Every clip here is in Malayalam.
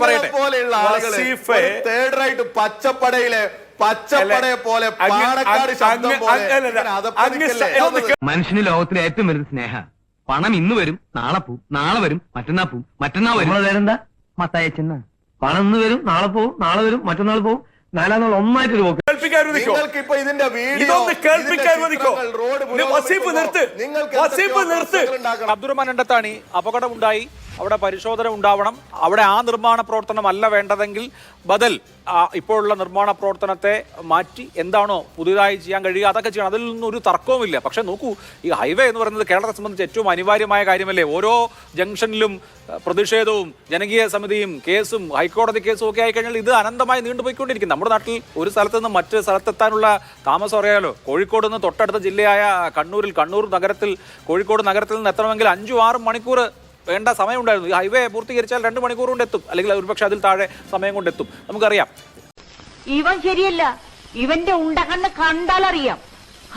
പറയട്ടെ. പോലെയുള്ള പച്ചപ്പടയിലെ പച്ചപ്പടയെ പോലെ ശബ്ദം പോലെ മനുഷ്യന് ലോകത്തിലെ ഏറ്റവും വലുത് സ്നേഹ. പണം ഇന്ന് വരും നാളെ പോവും നാളെ വരും മറ്റന്നാ പോവും മറ്റന്നാ വരും. പേരെന്താ? മത്തായച്ചെന്ന. പണം ഇന്ന് വരും നാളെ പോവും നാളെ വരും മറ്റന്നാൾ പോവും. നാലാം ഒന്നായിട്ട് ഒരു പോക്ക്. നിങ്ങൾക്ക് ഇപ്പൊ ഇതിന്റെ വീഡിയോ കേൾപ്പിക്കാൻ വസീഫ് നിർത്ത്. വസീഫ് നിർത്ത്. അബ്ദുറഹ്മാൻ രണ്ടത്താണി അപകടമുണ്ടായി. അവിടെ പരിശോധന ഉണ്ടാവണം. അവിടെ ആ നിർമ്മാണ പ്രവർത്തനം അല്ല വേണ്ടതെങ്കിൽ ബദൽ ഇപ്പോഴുള്ള നിർമ്മാണ പ്രവർത്തനത്തെ മാറ്റി എന്താണോ പുതിയതായി ചെയ്യാൻ കഴിയുക അതൊക്കെ ചെയ്യണം. അതിൽ നിന്നും ഒരു തർക്കവുമില്ല. പക്ഷേ നോക്കൂ ഈ ഹൈവേ എന്ന് പറയുന്നത് കേരളത്തെ സംബന്ധിച്ച് ഏറ്റവും അനിവാര്യമായ കാര്യമല്ലേ? ഓരോ ജംഗ്ഷനിലും പ്രതിഷേധവും ജനകീയ സമിതിയും കേസും ഹൈക്കോടതി കേസും ഒക്കെ ആയിക്കഴിഞ്ഞാൽ ഇത് അനന്തമായി നീണ്ടുപോയിക്കൊണ്ടിരിക്കും. നമ്മുടെ നാട്ടിൽ ഒരു സ്ഥലത്ത് നിന്ന് മറ്റു സ്ഥലത്തെത്താനുള്ള താമസം അറിയാലോ? കോഴിക്കോട് നിന്ന് തൊട്ടടുത്ത ജില്ലയായ കണ്ണൂരിൽ കണ്ണൂർ നഗരത്തിൽ കോഴിക്കോട് നഗരത്തിൽ നിന്ന് എത്തണമെങ്കിൽ അഞ്ചു ആറും മണിക്കൂർ വേണ്ട സമയമുണ്ടായിരുന്നു. ഈ ഹൈവേ പൂർത്തീകരിച്ചാൽ രണ്ട് മണിക്കൂർ കൊണ്ട് എത്തും. അല്ലെങ്കിൽ ഒരുപക്ഷെ അതിൽ താഴെ സമയം കൊണ്ട് എത്തും. നമുക്കറിയാം. ഇവൻ ശരിയല്ല. ഇവന്റെ ഉണ്ടകണ്ണ് കണ്ടാലറിയാം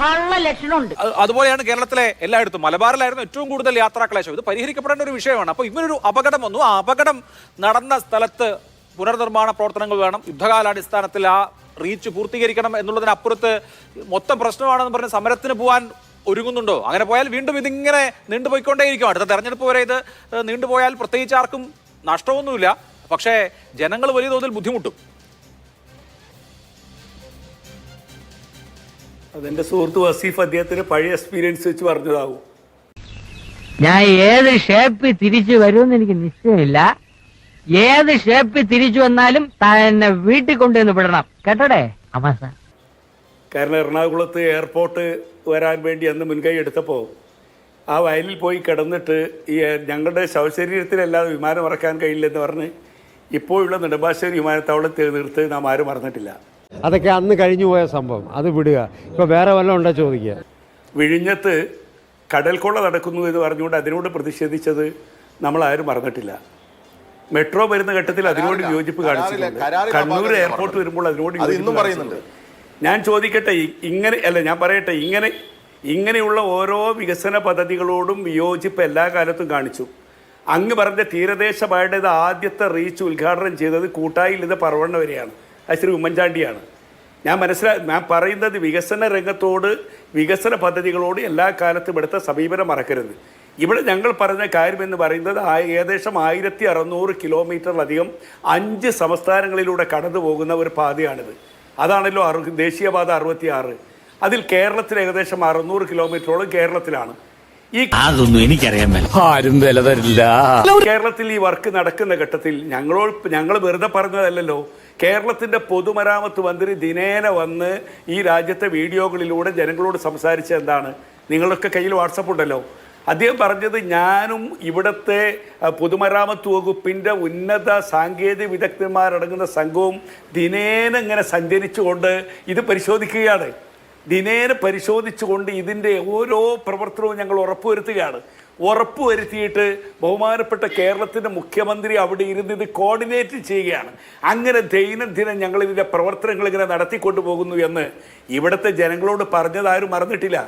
അറിയാം. ലക്ഷണമുണ്ട്. അതുപോലെയാണ് കേരളത്തിലെ എല്ലായിടത്തും. മലബാറിലായിരുന്നു ഏറ്റവും കൂടുതൽ യാത്രാക്ലേശം ഇത് പരിഹരിക്കപ്പെടേണ്ട ഒരു വിഷയമാണ്. അപ്പോൾ ഇവരൊരു അപകടം വന്നു. ആ അപകടം നടന്ന സ്ഥലത്ത് പുനർനിർമ്മാണ പ്രവർത്തനങ്ങൾ വേണം. യുദ്ധകാലാടിസ്ഥാനത്തിൽ ആ റീച്ച് പൂർത്തീകരിക്കണം എന്നുള്ളതിനപ്പുറത്ത് മൊത്തം പ്രശ്നമാണെന്ന് പറഞ്ഞ് സമരത്തിന് പോകാൻ ഒരുങ്ങുന്നുണ്ടോ? അങ്ങനെ പോയാൽ വീണ്ടും ഇതിങ്ങനെ നീണ്ടുപോയിക്കൊണ്ടേയിരിക്കും. അടുത്ത തെരഞ്ഞെടുപ്പ് വരെ ഇത് നീണ്ടുപോയാൽ പ്രത്യേകിച്ച് ആർക്കും നഷ്ടമൊന്നുമില്ല. പക്ഷേ ജനങ്ങൾ വലിയ തോതിൽ ബുദ്ധിമുട്ടും. അതെന്റെ സുഹൃത്ത് വസീഫ് അദ്ദേഹത്തിന് പഴയ എക്സ്പീരിയൻസ് വെച്ച് പറഞ്ഞതാകും ഞാൻ ഏത് ഷേപ്പിൽ തിരിച്ചു വരുമെന്ന് എനിക്ക് നിശ്ചയമില്ല. ഏത് ഷേപ്പിൽ തിരിച്ചു വന്നാലും തന്നെ വീട്ടിൽ കൊണ്ടുവന്ന് വിടണം. കേട്ടോടെ? അമാസ കാരണം എറണാകുളത്ത് എയർപോർട്ട് വരാൻ വേണ്ടി അന്ന് മുൻകൈ എടുത്തപ്പോൾ ആ വയലിൽ പോയി കിടന്നിട്ട് ഈ ഞങ്ങളുടെ ശവശരീരത്തിലല്ലാതെ വിമാനം ഇറക്കാൻ കഴിയില്ലെന്ന് പറഞ്ഞ് ഇപ്പോഴുള്ള നെടുമ്പാശ്ശേരി വിമാനത്താവളത്തിൽ നിർത്ത് നാം ആരും മറന്നിട്ടില്ല. അതൊക്കെ അന്ന് കഴിഞ്ഞു പോയ സംഭവം. അത് വിടുക. ഇപ്പോൾ വേറെ വല്ലതും ഉണ്ടോ ചോദിക്കുക. വിഴിഞ്ഞത്ത് കടൽക്കൊള്ള നടക്കുന്നു എന്ന് പറഞ്ഞുകൊണ്ട് അതിനോട് പ്രതിഷേധിച്ചത് നമ്മൾ ആരും മറന്നിട്ടില്ല. മെട്രോ വരുന്ന ഘട്ടത്തിൽ അതിനോട് യോജിപ്പ് കാണിച്ചിട്ടുണ്ട്. കരാറില്ല. കണ്ണൂർ എയർപോർട്ട് വരുമ്പോൾ അതിനോട് ഇന്നും പറയുന്നുണ്ട്. ഞാൻ ചോദിക്കട്ടെ ഇങ്ങനെ അല്ല ഞാൻ പറയട്ടെ ഇങ്ങനെ ഇങ്ങനെയുള്ള ഓരോ വികസന പദ്ധതികളോടും വിയോജിപ്പ് എല്ലാ കാലത്തും കാണിച്ചു. അങ്ങ് പറഞ്ഞ തീരദേശ തീരദേശമായിട്ട് ആദ്യത്തെ റീച്ച് ഉദ്ഘാടനം ചെയ്തത് കൂട്ടായിൽ ഇത് പറവണ്ണ വരെയാണ്. അത് ശ്രീ ഉമ്മൻചാണ്ടിയാണ്. ഞാൻ മനസ്സിലാ ഞാൻ പറയുന്നത് വികസന രംഗത്തോട് വികസന പദ്ധതികളോട് എല്ലാ കാലത്തും എടുത്ത സമീപനം മറക്കരുത്. ഇവിടെ ഞങ്ങൾ പറഞ്ഞ കാര്യം എന്ന് പറയുന്നത് ഏകദേശം ആയിരത്തി അറുന്നൂറ് കിലോമീറ്ററിലധികം അഞ്ച് സംസ്ഥാനങ്ങളിലൂടെ കടന്നു പോകുന്ന ഒരു പാതയാണിത്. അതാണല്ലോ അറു ദേശീയപാത അറുപത്തിയാറ്. അതിൽ കേരളത്തിൽ ഏകദേശം അറുന്നൂറ് കിലോമീറ്ററോളം കേരളത്തിലാണ്. ഈ അതൊന്നും എനിക്കറിയാൻ ആരും വില തരില്ല. കേരളത്തിൽ ഈ വർക്ക് നടക്കുന്ന ഘട്ടത്തിൽ ഞങ്ങളോ ഞങ്ങൾ വെറുതെ പറഞ്ഞതല്ലല്ലോ. കേരളത്തിന്റെ പൊതുമരാമത്ത് മന്ത്രി ദിനേന വന്ന് ഈ രാജ്യത്തെ വീഡിയോകളിലൂടെ ജനങ്ങളോട് സംസാരിച്ച എന്താണ്? നിങ്ങളൊക്കെ കയ്യിൽ വാട്സപ്പ് ഉണ്ടല്ലോ. അദ്ദേഹം പറഞ്ഞത് ഞാനും ഇവിടുത്തെ പൊതുമരാമത്ത് വകുപ്പിന്റെ ഉന്നത സാങ്കേതിക വിദഗ്ധന്മാരടങ്ങുന്ന സംഘവും ദിനേന ഇങ്ങനെ സഞ്ചരിച്ചുകൊണ്ട് ഇത് പരിശോധിക്കുകയാണ്. ദിനേന പരിശോധിച്ചുകൊണ്ട് ഇതിന്റെ ഓരോ പ്രവർത്തനവും ഞങ്ങൾ ഉറപ്പുവരുത്തുകയാണ്. ഉറപ്പുവരുത്തിയിട്ട് ബഹുമാനപ്പെട്ട കേരളത്തിന്റെ മുഖ്യമന്ത്രി അവിടെ ഇരുന്ന് ഇത് കോർഡിനേറ്റ് ചെയ്യുകയാണ്. അങ്ങനെ ദൈനംദിനം ഞങ്ങൾ ഇതിന്റെ പ്രവർത്തനങ്ങൾ ഇങ്ങനെ നടത്തിക്കൊണ്ടു പോകുന്നു എന്ന് ഇവിടുത്തെ ജനങ്ങളോട് പറഞ്ഞതാരും മറന്നിട്ടില്ല.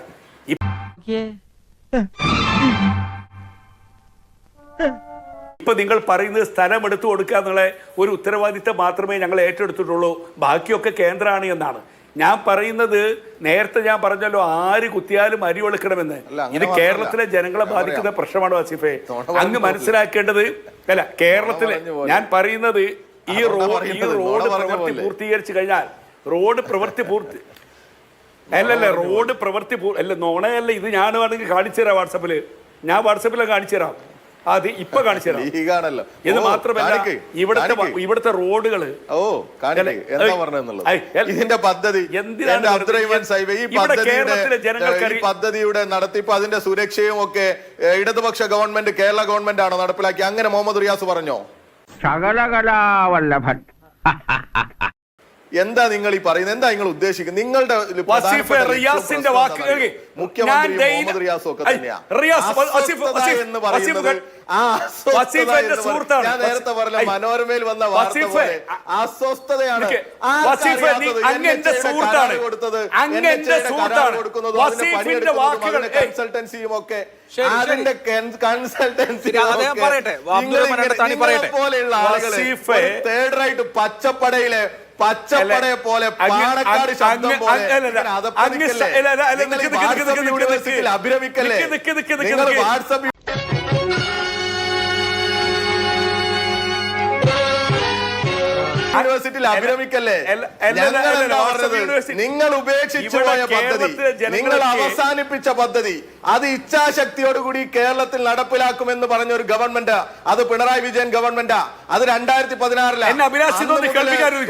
ഇപ്പൊ നിങ്ങൾ പറയുന്നത് സ്ഥലം എടുത്തു കൊടുക്കുക എന്നുള്ള ഒരു ഉത്തരവാദിത്തം മാത്രമേ ഞങ്ങൾ ഏറ്റെടുത്തിട്ടുള്ളൂ. ബാക്കിയൊക്കെ കേന്ദ്രമാണ് എന്നാണ്. ഞാൻ പറയുന്നത് നേരത്തെ ഞാൻ പറഞ്ഞല്ലോ ആര് കുത്തിയാലും അരി വെളുക്കണമെന്ന് ഇത് കേരളത്തിലെ ജനങ്ങളെ ബാധിക്കുന്ന പ്രശ്നമാണ് വാസിഫെ. അങ്ങ് മനസ്സിലാക്കേണ്ടത് അല്ല കേരളത്തിലെ ഞാൻ പറയുന്നത് ഈ റോഡ് ഈ റോഡ് പ്രവൃത്തി പൂർത്തീകരിച്ചു കഴിഞ്ഞാൽ റോഡ് പ്രവൃത്തി പൂർത്തി അല്ലല്ല റോഡ് പ്രവൃത്തി അല്ല നോണയല്ല ഇത് ഞാൻ വേണമെങ്കിൽ കാണിച്ചു തരാം വാട്സപ്പിൽ. ഞാൻ വാട്സപ്പിൽ കാണിച്ചു തരാം. അത് ഇപ്പൊ കാണിച്ചു തരാം. ഇത് മാത്രമല്ല ഇവിടത്തെ ഇവിടുത്തെ റോഡുകൾ. ഓ ഇതിന്റെ പദ്ധതി എന്തിനാണ് അബ്ദുറഹിമാൻ ഈ- പദ്ധതിയുടെ നടത്തിപ്പ് അതിന്റെ സുരക്ഷയും ഒക്കെ ഇടതുപക്ഷ ഗവൺമെന്റ് കേരള ഗവൺമെന്റ് ആണോ നടപ്പിലാക്കി അങ്ങനെ മുഹമ്മദ് റിയാസ് പറഞ്ഞോ? ശകലകലാവല്ലഭൻ. എന്താ നിങ്ങൾ ഈ പറയുന്നത്? എന്താ നിങ്ങൾ ഉദ്ദേശിക്കുന്നത്? നിങ്ങളുടെ റിയാസിന്റെ വാക്കുകൾ? മുഖ്യമന്ത്രി മുഹമ്മദ് റിയാസും ഒക്കെ തന്നെയാ. എന്ന് പറയുന്നത്. ഞാൻ നേരത്തെ പറഞ്ഞ മനോരമയിൽ വന്ന വാർത്ത പോലെ അസ്വസ്ഥതയാണ്. കൊടുത്തത്. കൊടുക്കുന്നതും കൺസൾട്ടൻസിയും ഒക്കെ. അതിന്റെ കൺസൾട്ടൻസി. പോലെയുള്ള ആളുകൾ തേർഡ് റൈറ്റ് പച്ചപ്പടയിലെ പച്ചപ്പടയെ പോലെ പാണക്കാട് ശബ്ദം പോലെ നിങ്ങൾ യൂണിവേഴ്സിറ്റിയിൽ. അഭിരമിക്കല്ലേ. യൂണിവേഴ്സിറ്റിയിൽ നിങ്ങൾ ഉപേക്ഷിച്ചു പോയ പദ്ധതി. നിങ്ങൾ അവസാനിപ്പിച്ച പദ്ധതി. അത് ഇച്ഛാശക്തിയോടുകൂടി കേരളത്തിൽ നടപ്പിലാക്കുമെന്ന് പറഞ്ഞ ഒരു ഗവൺമെന്റ് അത് പിണറായി വിജയൻ ഗവൺമെന്റാ അത് രണ്ടായിരത്തി പതിനാറിലാണ്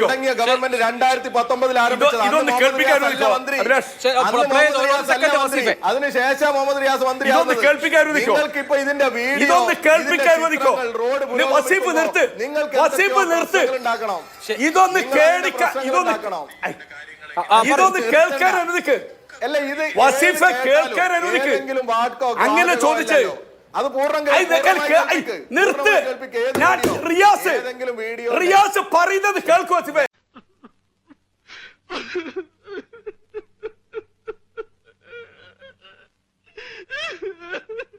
തുടങ്ങിയ ഗവൺമെന്റ് രണ്ടായിരത്തി പത്തൊമ്പതിൽ ആരംഭിച്ചത്. അതിനുശേഷം മുഹമ്മദ് റിയാസ് മന്ത്രി. നിങ്ങൾക്ക് ഇപ്പൊ. ഇതിന്റെ വീഡിയോ? റോഡ് ഇത് വസീഫ് നിർത്ത്. നിങ്ങൾക്ക് വസീഫ് നിർത്ത്. ഉണ്ടാക്കണം ഇതൊന്ന് ഇതൊന്ന് ഉണ്ടാക്കണം. ഐ, ഇതൊന്ന് കേൾക്കാൻ അനുവദിക്ക് വസീഫെ ഏത് കേൾക്കാൻ കേട്ടാലും അനുവദിക്ക്. അങ്ങനെ ചോദിച്ചു. അത് നിർത്ത്. ഞാൻ റിയാസ് ഏതെങ്കിലും വീഡിയോ റിയാസ് പറയുന്നത് കേൾക്കു വസീഫെ. ശരി ഒരു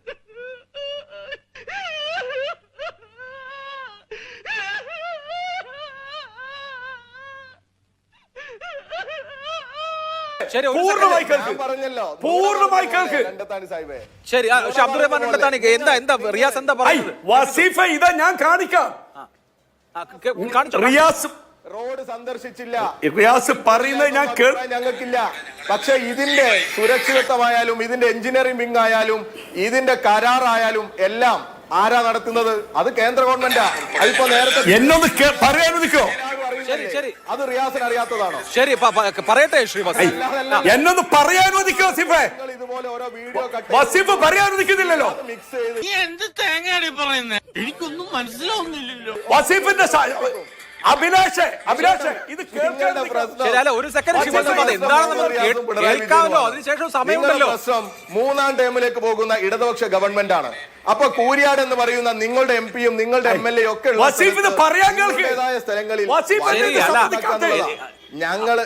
പൂർണമായി ഞാൻ കേൾക്ക്. പറഞ്ഞല്ലോ. പൂർണമായി കേൾക്ക്. ശരി പക്ഷെ അബ്ദുൾ റഹ്മാൻ എന്താ എന്താ റിയാസ് എന്താ പറയുന്നത്? വസീഫ ഇതാ ഞാൻ കാണിക്കാം. റിയാസ് റോഡ് സന്ദർശിച്ചില്ല. റിയാസ് പറയുന്നത് ഞാൻ ഞങ്ങൾക്കില്ല. പക്ഷെ ഇതിന്റെ സുരക്ഷിതത്വമായാലും ഇതിന്റെ എഞ്ചിനീയറിംഗ് വിങ് ആയാലും ഇതിന്റെ കരാറായാലും എല്ലാം ആരാ നടത്തുന്നത്? അത് കേന്ദ്ര ഗവൺമെന്റാ. അതിപ്പോ നേരത്തെ എന്നൊന്ന് പറയാൻ ശരി, ശരി. അത് റിയാസിന് അറിയാത്തതാണോ? ശരി പറയട്ടെ ശ്രീവാസ് എന്നൊന്ന് പറയാൻ അനുവദിക്കോ വസീഫെ. ഇതുപോലെ ഓരോ വീഡിയോ കട്ട് വസീഫ് പറയാൻ അനുവദിക്കുന്നില്ലല്ലോ മിക്സ് ചെയ്ത് എന്ത് തേങ്ങയാണ് പറയുന്നത് എനിക്കൊന്നും മനസ്സിലാവുന്നില്ലല്ലോ. വസീഫിന്റെ അഭിലാഷ് അഭിലാഷ് ഇത് കേൾക്കാൻ ഒരു സെക്കൻഡ് എന്താണെന്ന് കേൾക്കാമല്ലോ? അതിനുശേഷം സമയമുണ്ടല്ലോ. പ്രശ്നം മൂന്നാം ടേമിലേക്ക് പോകുന്ന ഇടതുപക്ഷ ഗവൺമെന്റ് ആണ്. അപ്പൊ കൂരിയാട് എന്ന് പറയുന്ന നിങ്ങളുടെ എം പിയും നിങ്ങളുടെ എം എൽ എ ഒക്കെ സ്ഥലങ്ങളിൽ. ഞങ്ങൾ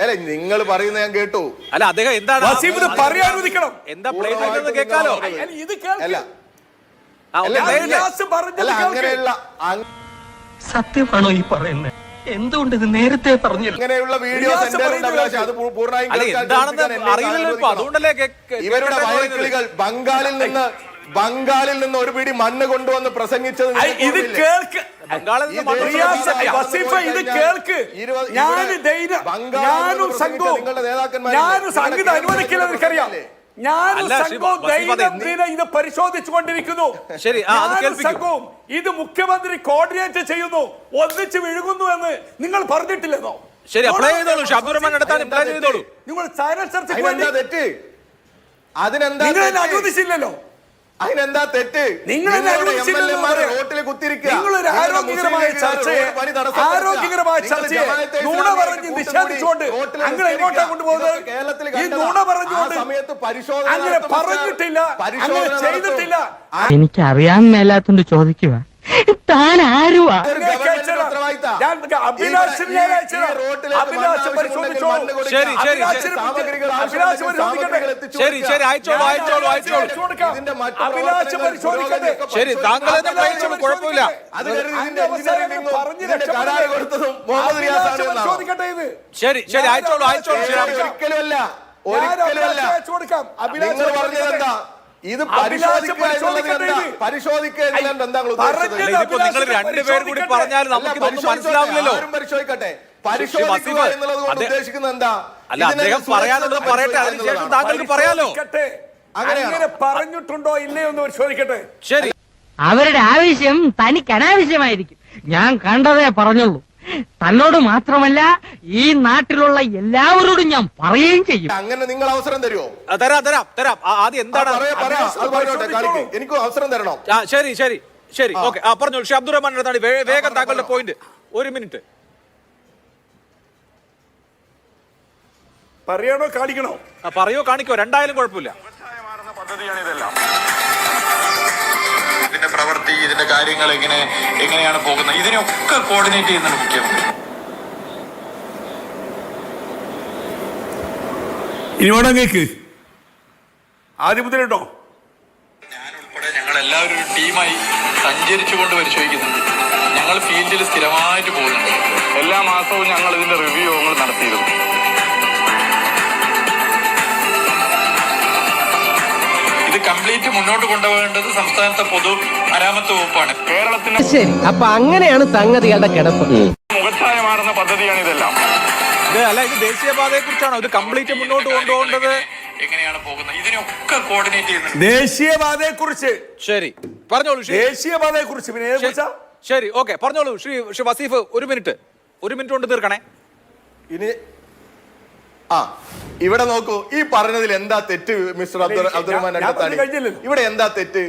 അല്ലെ നിങ്ങൾ പറയുന്ന ഞാൻ കേട്ടു. അല്ല അദ്ദേഹം എന്താണ് പറയാൻ അനുവദിക്കണം. എന്താ കേൾക്കാലോ? ഇത് കേൾക്ക്. അങ്ങനെയുള്ള അങ്- സത്യമാണോ ഈ പറയുന്നത്? എന്തുകൊണ്ട് ഇത് നേരത്തെ പറഞ്ഞില്ല? അഭിലാഷ് അത് പൂ- പൂർണമായും അല്ല കേൾക്കാൻ എന്താണെന്ന് കേൾപ്പിക്കാൻ എന്നെ അറിയില്ലല്ലോ ഇപ്പൊ. അനുവദിക്കണം. അതുകൊണ്ടല്ലേ കേ- ഇവരുടെ വയക്കിളികൾ ബംഗാളിൽ നിന്ന് ബംഗാളിൽ നിന്ന് ഒരു പിടി മണ്ണ് കൊണ്ടുവന്ന് പ്രസംഗിച്ചത് ഐ, നിങ്ങൾക്ക് ഇത് ഓർമ്മയില്ലേ? കേൾക്ക്. ബംഗാളിൽ നിന്ന് ഈ മണ്ണ് റിയാസ് ദേശീയ വസീഫ ഇത് കേൾക്ക്. ഇരുപത്- ഞാൻ ഇവിടെ ധൈര്യം ബംഗാളിൽ ഞാനും സംഘവും നിങ്ങളുടെ നേതാക്കന്മാരില്ലേ? ഞാനും സംഗീതം അനുവദിക്കില്ല എനിക്കറിയാം. ഞാനും സംഘവും വസീഫ് അത് ദൈനം എന്ത്- ദിനം ഇത് പരിശോധിച്ചു കൊണ്ടിരിക്കുന്നു ശരി, സംഘവും ഇത് മുഖ്യമന്ത്രി കോർഡിനേറ്റ് ചെയ്യുന്നു. ഒന്നിച്ച് വിഴുകുന്നു എന്ന് നിങ്ങൾ പറഞ്ഞിട്ടില്ലെന്നോ? ശരി അപ്ലൈ ചെയ്തോളൂ. ഷാബുർ റഹ്മാൻ അപ്ലൈ ചെയ്തോളൂ. നിങ്ങൾ ചാനൽ ചർച്ചയ്ക്ക് വേണ്ടി അതിനെന്താ നിങ്ങൾ അനുവദിച്ചില്ലല്ലോ. അതിനെന്താ തെറ്റ് നിങ്ങൾ റോട്ടിൽ കുത്തിരിക്കുക നിങ്ങളൊരു ഒരു ആരോഗ്യകരമായ ചർച്ചയെ. ആരോഗ്യകരമായ നിങ്ങൾ ചർച്ചയെ നുണ പറഞ്ഞ് നിഷേധിച്ചുകൊണ്ട് റോട്ടിൽ അങ്ങനെ. എങ്ങോട്ടാ കൊണ്ടുപോകുന്നത് കേരളത്തിൽ ഈ. നുണ പറഞ്ഞുകൊണ്ട് ആ സമയത്ത് പരിശോധന അങ്ങനെ. പറഞ്ഞിട്ടില്ല അങ്ങനെ ചെയ്തിട്ടില്ല എനിക്ക് അറിയാൻ മേലാത്തോണ്ട് ചോദിക്കുക താൻ ആരുവാ. ശരി, ശരി. അയച്ചോളൂ അയച്ചോളൂ അയച്ചോളൂ. ശരി താങ്കൾ തന്നെ ചെയ്തോളൂ കുഴപ്പമില്ല. ശരി ശരി അയച്ചോളൂ അയച്ചോളൂ ഒരിക്കലും അല്ല. ഒരിക്കലും അയച്ചു കൊടുക്കാം. നിങ്ങൾ പറഞ്ഞത് എന്താ ഇത് നിങ്ങൾ രണ്ടുപേർ കൂടി പറഞ്ഞാൽ നമുക്ക്. മനസ്സിലാവില്ലല്ലോ. പരിശോധിക്കട്ടെ. പരിശോധിക്കുക എന്നുള്ളത് കൊണ്ട് ഉദ്ദേശിക്കുന്നത് എന്താ? അല്ല അദ്ദേഹം പറയാനുള്ളത് പറയട്ടെ. പരിശോധിക്കുക അതിനുശേഷം താങ്കൾക്ക് പറയാലോ? അങ്ങനെ പറഞ്ഞിട്ടുണ്ടോ ഇല്ലയോ എന്ന് പരിശോധിക്കട്ടെ. ശരി. അവരുടെ ആവശ്യം തനിക്ക് അനാവശ്യമായിരിക്കും. ഞാൻ കണ്ടതേ പറഞ്ഞുള്ളൂ. തന്നോട് മാത്രമല്ല ഈ നാട്ടിലുള്ള എല്ലാവരോടും ഞാൻ പറയുകയും ചെയ്യും. അങ്ങനെ നിങ്ങൾ അവസരം തരുമോ തരാം തരാം തരാം. ആ, ആദ്യം എന്താണ്? എനിക്ക് അവസരം തരണം. ആ ശരി ശരി ശരി. ഓക്കെ. ആ പറഞ്ഞോളൂ. ഷാ അബ്ദുൾ റഹ്മാൻ വേഗം താങ്കളുടെ പോയിന്റ് ഒരു മിനിറ്റ്. പറയണോ കാണിക്കണോ? ആ, പറയോ കാണിക്കോ. രണ്ടായാലും കുഴപ്പമില്ല. ഇതിന്റെ പ്രവൃത്തി ഇതിന്റെ കാര്യങ്ങൾ എങ്ങനെ എങ്ങനെയാണ് പോകുന്നത്? ഇതിനൊക്കെ കോർഡിനേറ്റ് ചെയ്യുന്നുണ്ട് മുഖ്യമന്ത്രി. ഇനി വേണം കേക്ക് ആദ്യം മുതലുണ്ടോ? ഞാൻ ഉൾപ്പെടെ ഞങ്ങൾ എല്ലാവരും ഒരു ടീമായി സഞ്ചരിച്ചുകൊണ്ട് പരിശോധിക്കുന്നുണ്ട്. ഞങ്ങൾ ഫീൽഡിൽ സ്ഥിരമായിട്ട് പോകുന്നുണ്ട്. എല്ലാ മാസവും ഞങ്ങൾ ഇതിന്റെ റിവ്യൂ നടത്തിയിരുന്നു. ഇത് കംപ്ലീറ്റ് മുന്നോട്ട് കൊണ്ടുപോകേണ്ടത് സംസ്ഥാനത്തെ പൊതു മരാമത്ത് വകുപ്പാണ്. കേരളത്തിന് ശരി അപ്പൊ അങ്ങനെയാണ് സംഗതികളുടെ കിടപ്പ്. മുഖച്ഛായ മാറുന്ന പദ്ധതിയാണ് ഇതെല്ലാം. ഇത് അല്ല ഇത് ദേശീയപാതയെ കുറിച്ചാണോ? ഇത് കംപ്ലീറ്റ് മുന്നോട്ട് കൊണ്ടുപോകേണ്ടത്? എങ്ങനെയാണ് പോകുന്നത്? ഇതിനൊക്കെ കോർഡിനേറ്റ് ചെയ്യുന്നത് ദേശീയപാതയെ കുറിച്ച്. ശരി. പറഞ്ഞോളൂ ശ്രീ. ദേശീയപാതയെ കുറിച്ച് പിന്നെ ശരി ഓക്കെ പറഞ്ഞോളൂ ശ്രീ ശ്രീ വസീഫ് ഒരു മിനിറ്റ്. ഒരു മിനിറ്റ് കൊണ്ട് തീർക്കണേ. ഇനി ആ. ഇവിടെ നോക്കൂ ഈ പറഞ്ഞതിൽ എന്താ തെറ്റ് മിസ്റ്റർ അബ്ദുൾ അബ്ദുറഹ്മാൻ. ഇവിടെ എന്താ തെറ്റ്?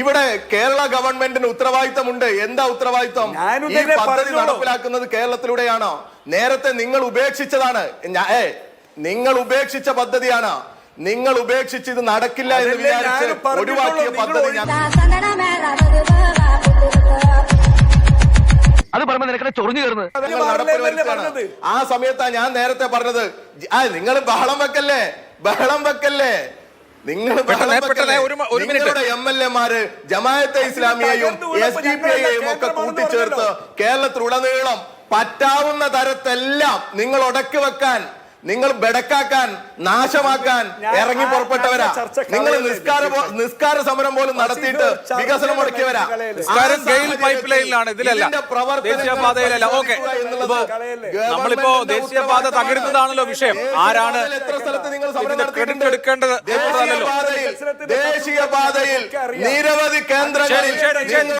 ഇവിടെ കേരള ഗവൺമെന്റിന് ഉത്തരവാദിത്തമുണ്ട്. എന്താ ഉത്തരവാദിത്തം? ഈ പദ്ധതി നടപ്പിലാക്കുന്നത് കേരളത്തിലൂടെയാണോ? നേരത്തെ നിങ്ങൾ ഉപേക്ഷിച്ചതാണ്. ഏ നിങ്ങൾ ഉപേക്ഷിച്ച പദ്ധതിയാണ്. നിങ്ങൾ ഉപേക്ഷിച്ച് ഇത് നടക്കില്ല എന്ന് വിചാരിച്ച്. ഒഴിവാക്കിയ പദ്ധതി ഞാൻ അത് പറയുമ്പോ നിനക്കിടെ ചൊറിഞ്ഞു കയറുന്നത്. ആ സമയത്താ ഞാൻ നേരത്തെ പറഞ്ഞത് ആ നിങ്ങൾ ബഹളം വെക്കല്ലേ ബഹളം വെക്കല്ലേ നിങ്ങൾ. നിങ്ങളുടെ എം എൽ എമാര് ജമായത്തെ ഇസ്ലാമിയെയും എസ് ഡി പി ഐയെയും ഒക്കെ കൂട്ടിച്ചേർത്ത്. കേരളത്തിലുടനീളം പറ്റാവുന്ന തരത്തെല്ലാം നിങ്ങൾ ഉടക്കി വെക്കാൻ നിങ്ങൾ ബെടക്കാക്കാൻ നാശമാക്കാൻ ഇറങ്ങി പുറപ്പെട്ടവരാ. നിങ്ങൾ നിസ്കാര നിസ്കാര സമരം പോലും നടത്തിയിട്ട് വികസനം മുടക്കിയവരാ. നിസ്കാരം ആ പൈപ്പ് ലൈനിലാണ് ഇതിലല്ല. ദേശീയപാതയിലല്ല. ഓക്കെ. നമ്മളിപ്പോ ദേശീയപാത തകരുന്നതാണല്ലോ വിഷയം. ആരാണ് എത്ര സ്ഥലത്ത് നിങ്ങൾ സമരം ഇതിന്റെ നടത്തിയിട്ടുണ്ട്? ക്രെഡിറ്റ് എടുക്കേണ്ടത് ദേശീയപാതയിൽ നിരവധി കേന്ദ്രങ്ങളിൽ.